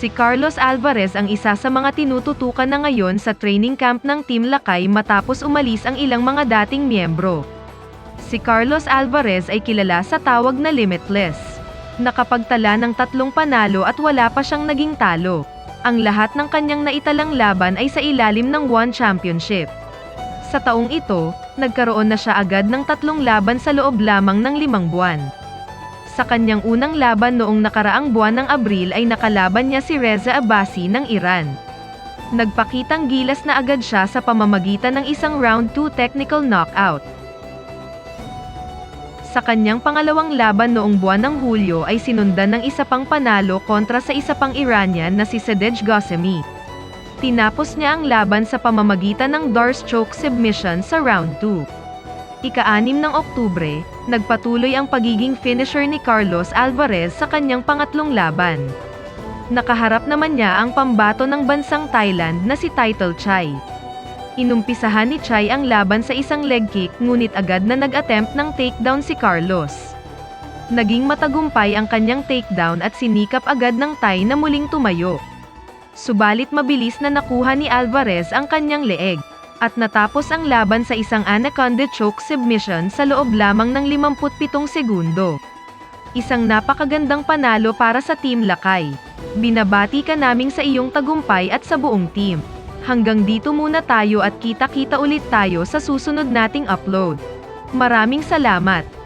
Si Carlos Alvarez ang isa sa mga tinututukan na ngayon sa training camp ng Team Lakay matapos umalis ang ilang mga dating miyembro. Si Carlos Alvarez ay kilala sa tawag na limitless. Nakapagtala ng tatlong panalo at wala pa siyang naging talo. Ang lahat ng kanyang naitalang laban ay sa ilalim ng One Championship. Sa taong ito, nagkaroon na siya agad ng tatlong laban sa loob lamang ng limang buwan. Sa kanyang unang laban noong nakaraang buwan ng Abril ay nakalaban niya si Reza Abbasi ng Iran. Nagpakitang gilas na agad siya sa pamamagitan ng isang round 2 technical knockout. Sa kanyang pangalawang laban noong buwan ng Hulyo ay sinundan ng isa pang panalo kontra sa isa pang Iranian na si Sadej Ghasemi. Tinapos niya ang laban sa pamamagitan ng Dars choke submission sa round 2. Ika-anim ng Oktubre, nagpatuloy ang pagiging finisher ni Carlos Alvarez sa kanyang pangatlong laban. Nakaharap naman niya ang pambato ng bansang Thailand na si Title Chai. Inumpisahan ni Chai ang laban sa isang leg kick ngunit agad na nag-attempt ng takedown si Carlos. Naging matagumpay ang kanyang takedown at sinikap agad ng Thai na muling tumayo. Subalit mabilis na nakuha ni Alvarez ang kanyang leeg, at natapos ang laban sa isang anaconda choke submission sa loob lamang ng 57 segundo. Isang napakagandang panalo para sa Team Lakay. Binabati ka naming sa iyong tagumpay at sa buong team. Hanggang dito muna tayo at kita-kita ulit tayo sa susunod nating upload. Maraming salamat!